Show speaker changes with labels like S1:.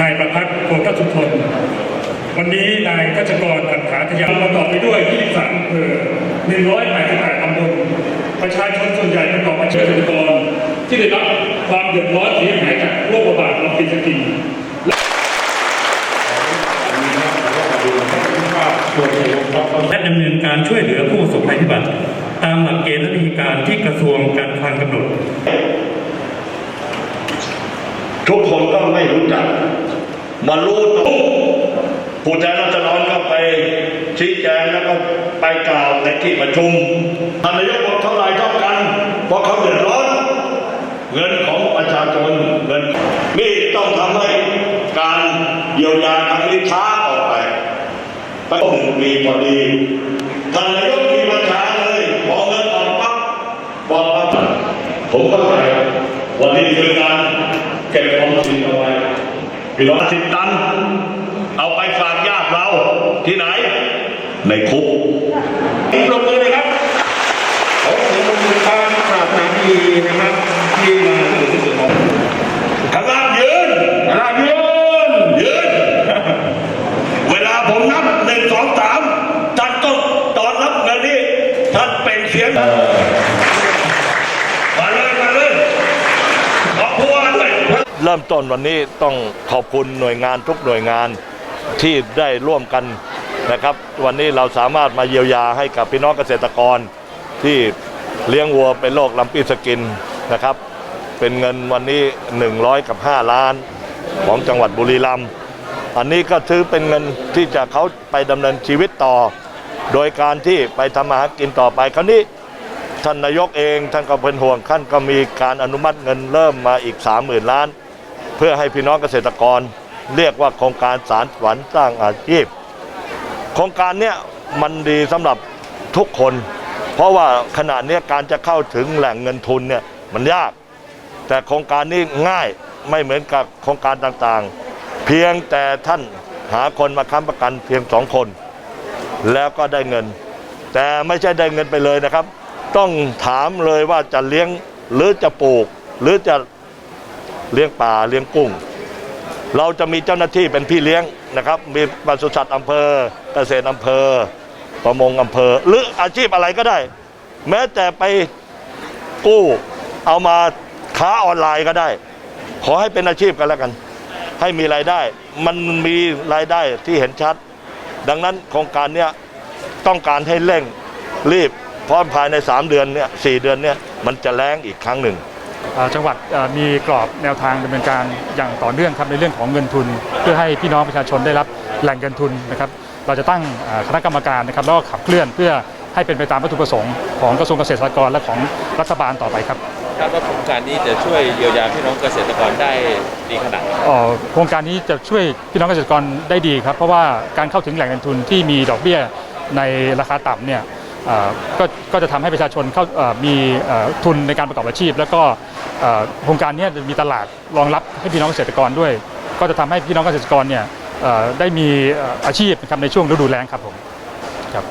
S1: นายประพัฒน์โพธสุทน วันนี้นายทัชกรอัฏฐาทยาประกอบไปด้วย 23อำเภอ188ตำบลประชาชนส่วนใหญ่ประกอบอาชีพเกษตรกรที่ได้รับความเดือดร้อนเสียหายจากโรคระบาดลำปีสกินและดำเนินการช่วยเหลือผู้ประสบภัยพิบัติ ตามหลักเกณฑ์และวิธีการที่กระทรวงการคลังกำหนด
S2: ทุกคนก็ไม่รู้จัก มารู้ตัวผู้แทนราษฎรก็ไปชี้แจงแล้วก็ไปกล่าวในที่ประชุมท่านนายกบอกเท่าไรเท่ากันเพราะเขาเดือดร้อน เงินของประชาชนเงินนี่ต้องทำให้การเยียวยาครั้งนี้ช้าออกไปตั้งหนึ่งปีพอดีท่านนายกมีมาช้าเลยพอเงินออกปั๊บบอกว่าผมก็ไปวันนี้คือการ เก็บความสินเอาไว้พี่น้องสิบตัน เอาไปฝากญาติเราที่ไหน ในคุกอีกลงมือเลยครับ
S3: ขอเสียงปรบมือต้อนรับนายดีนะครับที่มาถึงส่วนของ
S2: ข้างล่างยืน
S3: คณะยืน
S2: ยืน เวลาผมนับหนึ่งสองสามท่านต้องตอนรับเงินนี้ท่านเป็นเสียงมาเลยมาเลยขอบคุณ เริ่มต้นวันนี้ต้องขอบคุณหน่วยงานทุกหน่วยงานที่ได้ร่วมกันนะครับ วันนี้เราสามารถมาเยียวยาให้กับพี่น้องเกษตรกรที่เลี้ยงวัวเป็นโรคลำปีสกินนะครับ เป็นเงินวันนี้ 100 กับ 5 ล้านของจังหวัดบุรีรัมย์อันนี้ก็ถือเป็นเงินที่จะเขาไปดำเนินชีวิตต่อ โดยการที่ไปทำมาหากินต่อไปคราวนี้ท่านนายกเองท่านก็เป็นห่วงท่านก็มีการอนุมัติเงินเริ่มมาอีก 30,000 ล้าน พื่อให้พี่น้องเกษตรกรเรียกว่าโครงการสารฝันสร้างอาชีพ โครงการเนี้ยมันดีสำหรับทุกคน เพราะว่าขณะนี้การจะเข้าถึงแหล่งเงินทุนเนี่ยมันยาก แต่โครงการนี้ง่ายไม่เหมือนกับโครงการต่างๆ เพียงแต่ท่านหาคนมาค้ำประกันเพียงสองคน แล้วก็ได้เงิน แต่ไม่ใช่ได้เงินไปเลยนะครับ ต้องถามเลยว่าจะเลี้ยงหรือจะปลูก หรือจะ เลี้ยงปลาเลี้ยงกุ้ง เราจะมีเจ้าหน้าที่เป็นพี่เลี้ยงนะครับ มีปศุสัตว์อำเภอ เกษตรอำเภอ ประมงอำเภอ หรืออาชีพอะไรก็ได้ แม้แต่ไปกู้เอามาค้าออนไลน์ก็ได้ ขอให้เป็นอาชีพกันแล้วกัน ให้มีรายได้ มันมีรายได้ที่เห็นชัด ดังนั้นโครงการเนี้ยต้องการให้เร่งรีบเพราะภายใน 3 เดือนเนี่ยสเดือนเนี่ยมันจะแล้งอีกครั้งหนึ่ง
S4: จังหวัดมีกรอบแนวทางดำเนินการอย่างต่อเนื่องครับในเรื่องของเงินทุน เพื่อให้พี่น้องประชาชนได้รับแหล่งเงินทุนนะครับเราจะตั้งคณะกรรมการนะครับแล้วก็ขับเคลื่อนเพื่อให้เป็นไปตามวัตถุประสงค์ของกระทรวงเกษตรสหกรณ์และของรัฐบาลต่อไปครับ
S5: คาดว่าโครงการนี้จะช่วยเยียวยาพี่น้องเกษตรกรได้ดีขนาดไหน
S4: อ่อโครงการนี้จะช่วยพี่น้องเกษตรกรได้ดีครับ เพราะว่าการเข้าถึงแหล่งเงินทุนที่มีดอกเบี้ยในราคาต่ำเนี่ย ก็ก็จะทำให้ประชาชนเข้ามีทุนในการประกอบอาชีพ แล้วก็โครงการนี้จะมีตลาดรองรับให้พี่น้องเกษตรกรด้วย ก็จะทำให้พี่น้องเกษตรกรเนี่ยได้มีอาชีพในช่วงฤดูแล้งครับผมครับ